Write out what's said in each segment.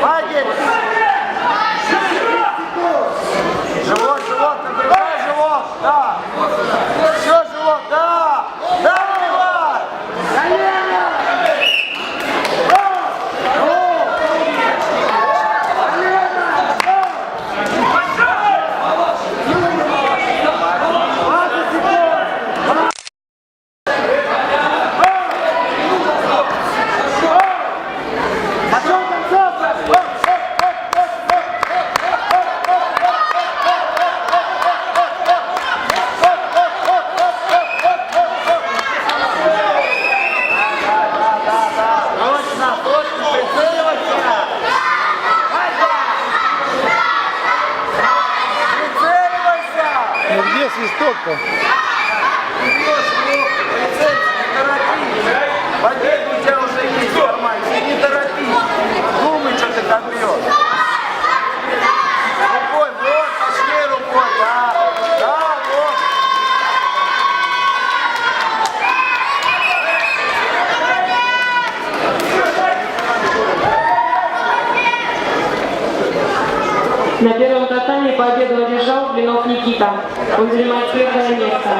Fark etmez. Ну где свисток-то? Победа у тебя уже есть кармане, не торопись! Думай, что ты там бьешь! Рукой, вот, пошли рукой, да! Да, вот! На первом катании победу одержал Блинов Никита. Он занимает первое место.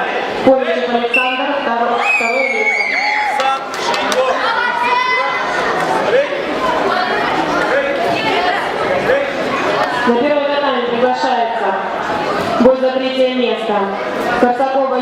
Повечев Александр, второе, второе место. На первое катание приглашается бой за третье место. Корсакова